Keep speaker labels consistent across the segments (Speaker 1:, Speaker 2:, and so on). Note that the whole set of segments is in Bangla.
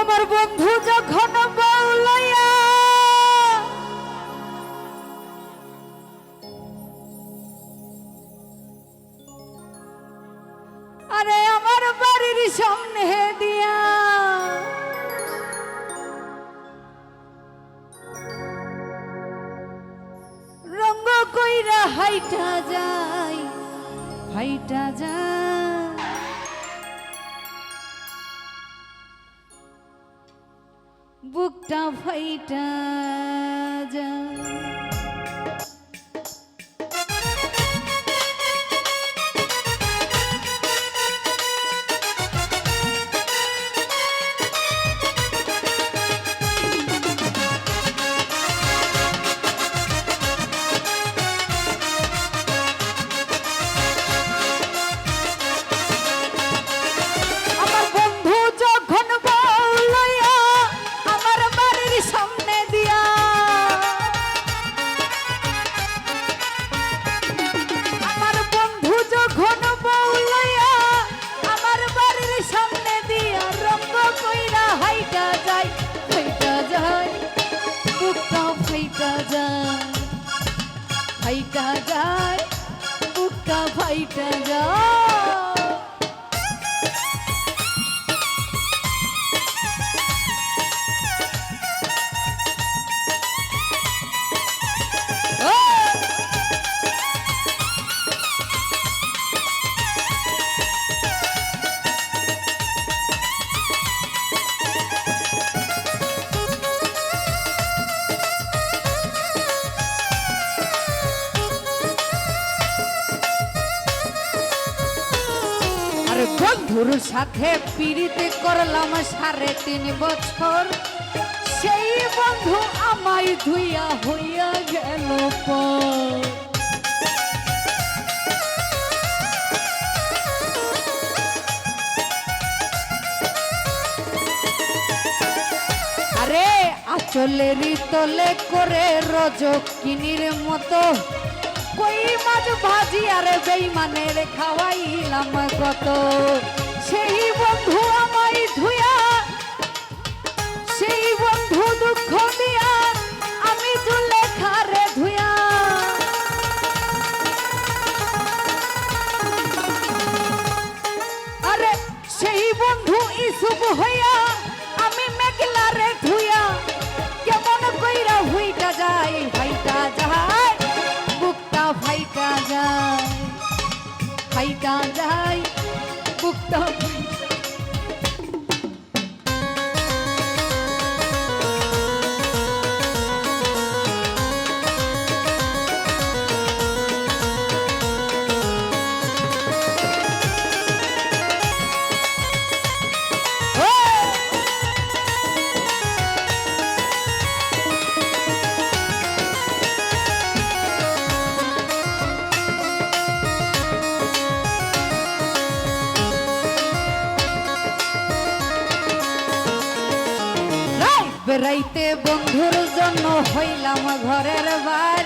Speaker 1: আমার বন্ধু যখন বউলাইয়া আরে আমার বাড়ির সামনে দিয়া। রঙ্গ কইরা হাইটা যায় হাইটা যায় বুকটা ফাইটা যায় যায় বুকটা ফাইটা যায়। বন্ধুর সাথে পিড়িতে করলাম সাড়ে তিন বছর। সেই বন্ধু আমায় ধুইয়া হইয়া গেল আরে আচলেরই তলে করে রজকিনীর মতো কই মাছ ভাজি আর বেইমানের খাওয়াইলাম কত? সেই বন্ধু আমায় ধুয়া সেই বন্ধু দুঃখ দিয়া বেড়াইতে বন্ধুর জন্য হইলাম ঘরের বার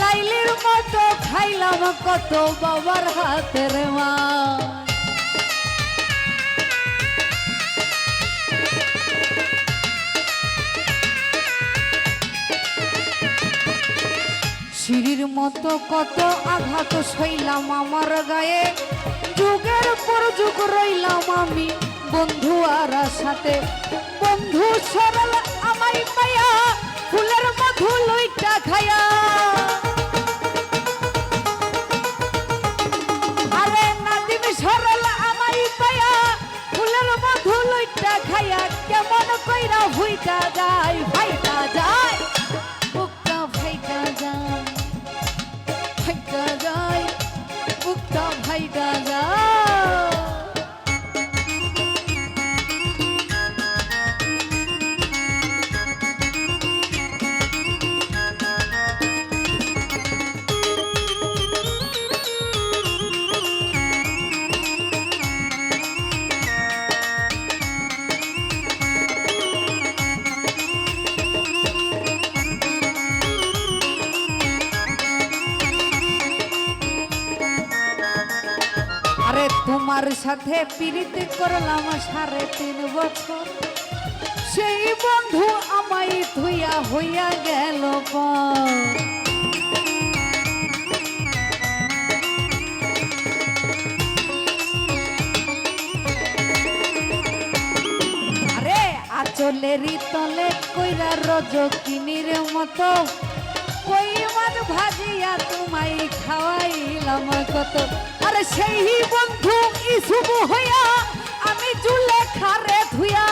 Speaker 1: লাইলির মতো খাইলাম কত বাবার হাতের মার সিঁড়ির মতো কত আঘাত সইলাম আমার গায়ে। যুগের পর যুগ রইলাম আমি বন্ধু আর সাথে। বন্ধু সরল তোমার সাথে পিরিতে করলাম সাড়ে তিন বছর। সেই বন্ধু আমায় ধুইয়া হইয়া গেল আরে আচলেরই তলে কইরা রজকিনীর মতো কই মাছ ভাজিয়া তোমায় খাওয়াইলাম কত। আরে সেই বন্ধু ইসুব হইয়া আমি চুলে খারে ধুইয়া।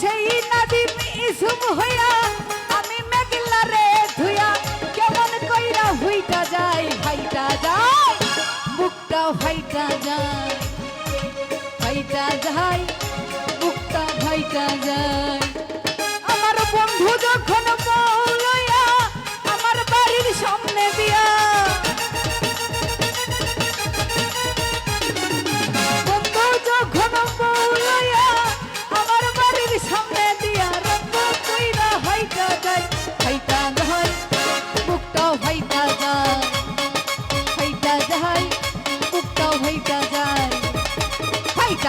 Speaker 1: সেই হইয়া আমি মেঘলা রে ধুইয়া কেমন কইরা হুইটা যায় ভাইটা যায় বুকটা ভাইটা যায় ভাইটা যায় বুকটা ভাইটা যায়। আমার বন্ধু যখন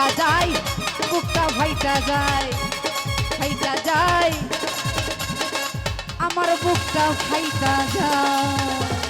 Speaker 1: ভাইটা যায় বুকটা ফাইটা যায় ফাইটা যায় আমার বুকটা ফাইটা যায়।